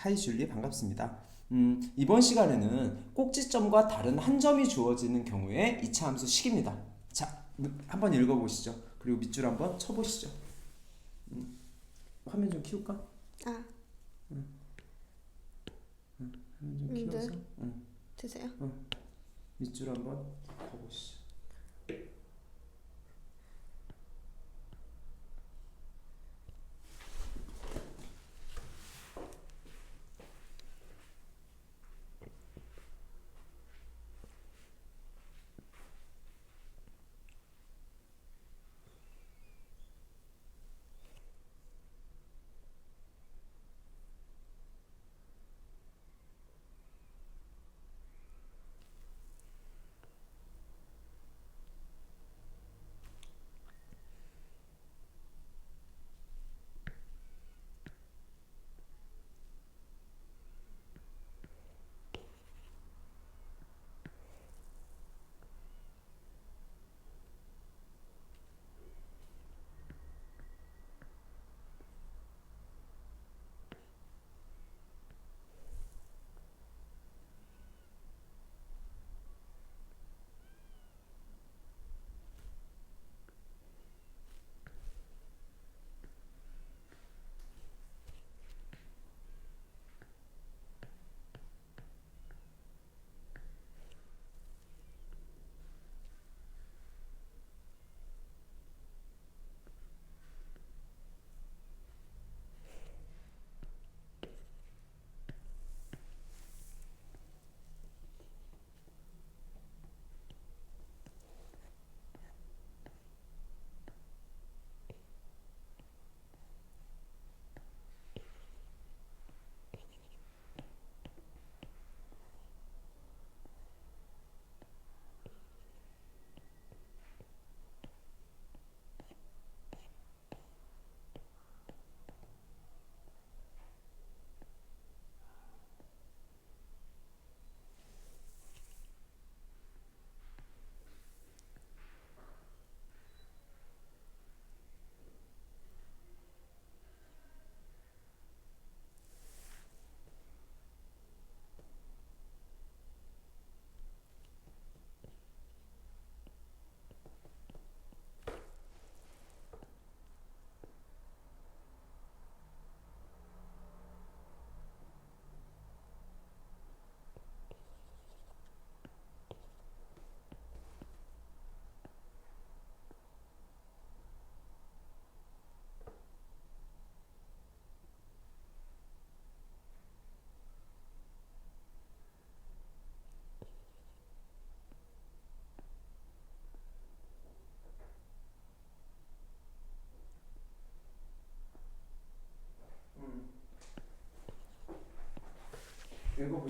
하이 줄리 반갑습니다. 음, 이번 시간에는 꼭지점과 다른 한 점이 주어지는 경우에 2차 함수 식입니다. 자, 한번 읽어보시죠. 그리고 밑줄 한번 쳐보시죠. 음, 화면 좀 키울까? 아, 화면 좀 네. 키워서 응, 드세요. 밑줄 한번 봐보시죠.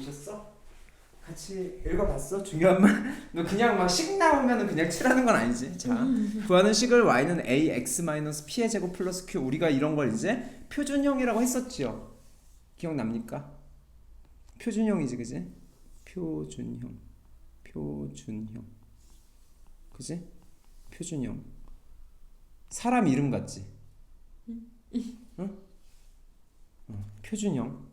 보셨어? 같이 읽어봤어? 중요한 말? 너 그냥 막 식 나오면은 그냥 칠하는 건 아니지. 자, 구하는 식을 y는 a x 마이너스 p의 제곱 플러스 q 우리가 이런 걸 이제 표준형이라고 했었지요. 기억납니까? 표준형이지, 그지? 표준형, 표준형, 그지? 표준형. 사람 이름 같지? 응? 어, 표준형.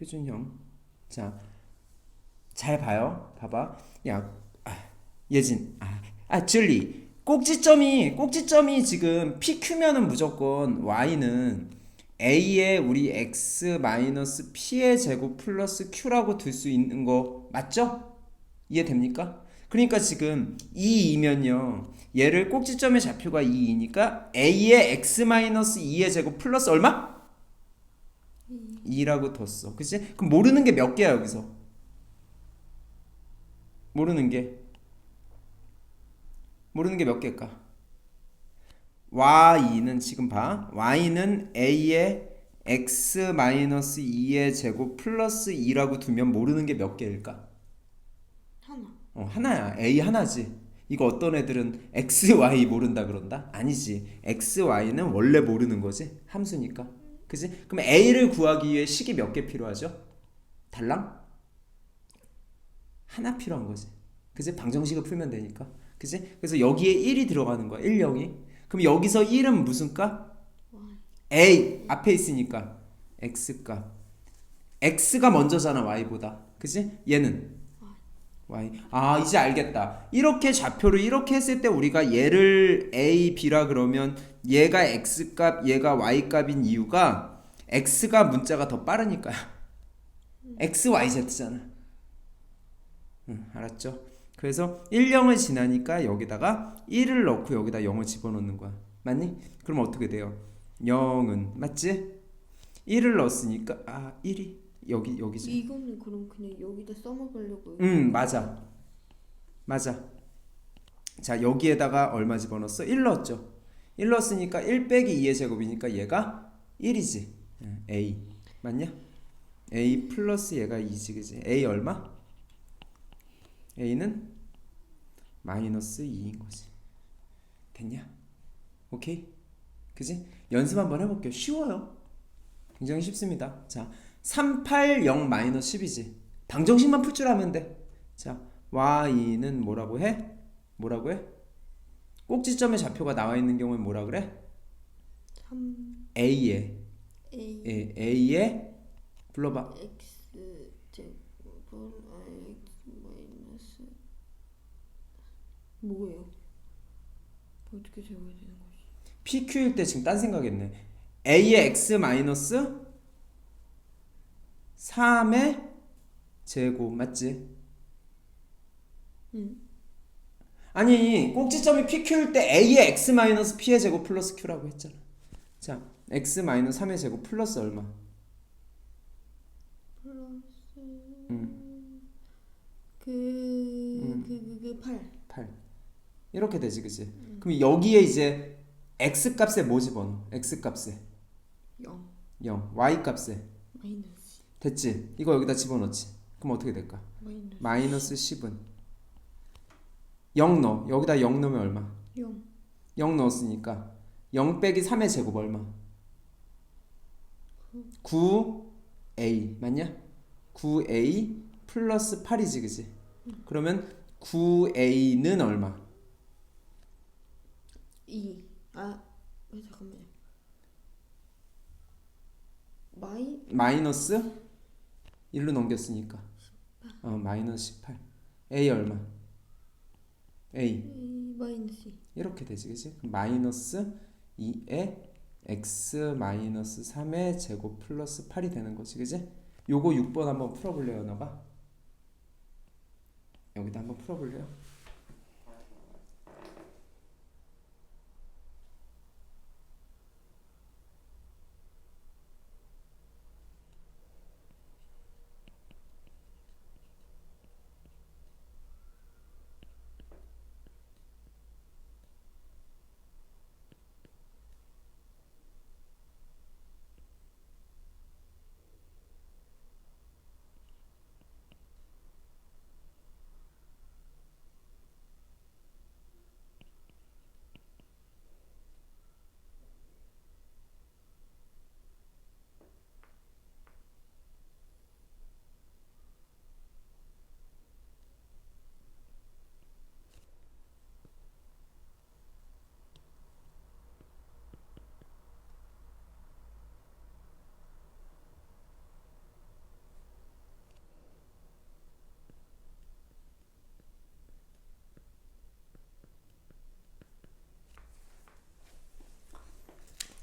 표준형. 자, 잘 봐요. 봐봐. 야, 아, 예진. 아, 아, 줄리. 꼭지점이 꼭지점이 지금 PQ면은 무조건 Y는 A에 우리 X 마이너스 P의 제곱 플러스 Q라고 둘수 있는 거 맞죠? 이해됩니까? 그러니까 지금 2이면요. 얘를 꼭지점의 좌표가 2이니까 A의 X 마이너스 2의 제곱 플러스 얼마? 2라고 뒀어. 그치? 그럼 모르는 게 몇 개야, 여기서? 모르는 게. 모르는 게 몇 개일까? y는 지금 봐. y는 a의 x 마이너스 2의 제곱 플러스 2라고 두면 모르는 게 몇 개일까? 하나. 어, 하나야. a 하나지. 이거 어떤 애들은 x, y 모른다 그런다? 아니지. x, y는 원래 모르는 거지. 함수니까. 그지? 그럼 a를 구하기 위해 식이 몇 개 필요하죠? 달랑? 하나 필요한 거지. 그지? 방정식을 풀면 되니까. 그지? 그래서 여기에 1이 들어가는 거야. 1, 0이. 그럼 여기서 1은 무슨 가? A 앞에 있으니까 x 값 x가 먼저잖아 y보다 그지? 얘는 y 아 이제 알겠다 이렇게 좌표를 이렇게 했을 때 우리가 얘를 a b라 그러면 얘가 x 값 얘가 y 값인 이유가 x가 문자가 더 빠르니까요 x y z잖아 응 알았죠? 그래서 1, 0을 지나니까 여기다가 1을 넣고 여기다 0을 집어넣는 거야 맞니? 그럼 어떻게 돼요? 0은 맞지? 1을 넣었으니까 아 1이 여기 여기지 이거는 그럼 그냥 여기다 써먹으려고. 응 맞아 맞아 자 여기에다가 얼마 집어넣었어? 1 넣었죠 1 넣었으니까 1 빼기 2의 제곱이니까 얘가 1이지 응, A 맞냐? A 플러스 얘가 2지 그지? A 얼마? A는 마이너스 2인 거지 됐냐? 오케이? 그지? 연습 한번 해볼게요 쉬워요 굉장히 쉽습니다 자 380 마이너스 10이지 방정식만 풀 줄 알면 돼 자 y는 뭐라고 해? 뭐라고 해? 꼭지점의 좌표가 나와 있는 경우엔 뭐라 그래? 3 a에 A 예, a에 불러봐 X 제곱은 X 마이너스 뭐예요? 어떻게 적어야 되는 거지? pq일 때 지금 딴 생각했네 a의 x 마이너스 3의 제곱 맞지? 응. 아니 꼭지점이 pq일 때 a의 x 마이너스 p의 제곱 플러스 q라고 했잖아 자 x 마이너스 3의 제곱 플러스 얼마? 플러스 음. 그그그 그 8. 8 이렇게 되지 그지 그럼 여기에 이제 x 값에 뭐 집어넣어 x 값에 0 0 y 값에 마이너스 됐지? 이거 여기다 집어넣지. 그럼 어떻게 될까? 마이너스 마이너스 10은? 0 넣어. 여기다 0 넣으면 얼마? 0 0 넣었으니까 0 빼기 3의 제곱 얼마? 9a 맞냐? 9a 플러스 8이지 그지? 그러면 9a는 얼마? 2. 아, 왜 잠깐만요. 마이 마이너스 1로 넘겼으니까. 어 마이너스 18 a 얼마? A. 이 마이너스 2. 이렇게 되지 그럼 마이너스 2에 x 마이너스 3의 제곱 플러스 8이 되는 거지 그지 요거 6번 한번 풀어볼래요 너가? 여기다 한번 풀어볼래요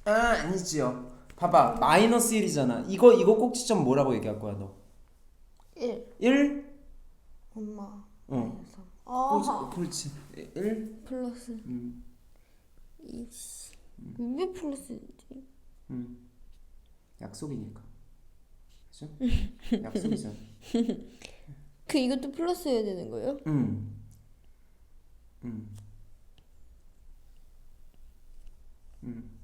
아 아니지요 봐봐 마이너스 1이잖아 이거 이거 꼭지점 뭐라고 얘기할 거야 너 1. 1? 엄마. 어 아. 그렇지 1 플러스 음, 2. 왜 플러스지? 음. 약속이니까 그죠? 약속이잖아 그 이것도 플러스 해야 되는 거예요? 음. 음. 음.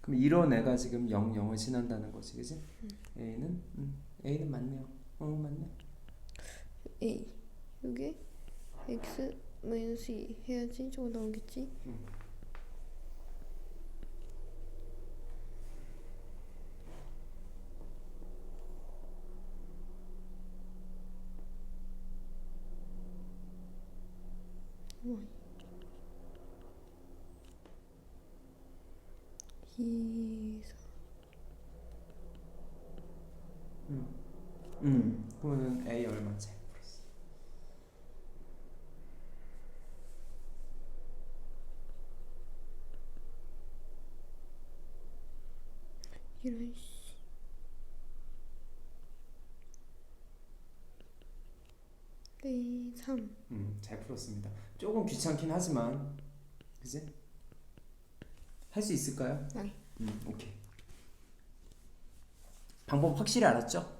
그럼 이런 애가 지금 0, 0을 지난다는 거지, 그지? A는 음. A는 맞네요. 어, 맞네. A. 여기 X 마이너스 2 해야지 저거 나오겠지? 이 음. 그러면 A 얼마째? 이런 씨. 네, 3. 음, 잘 풀었습니다. 조금 귀찮긴 하지만, 그지? 할 수 있을까요? 네. 음, 오케이. 방법 확실히 알았죠?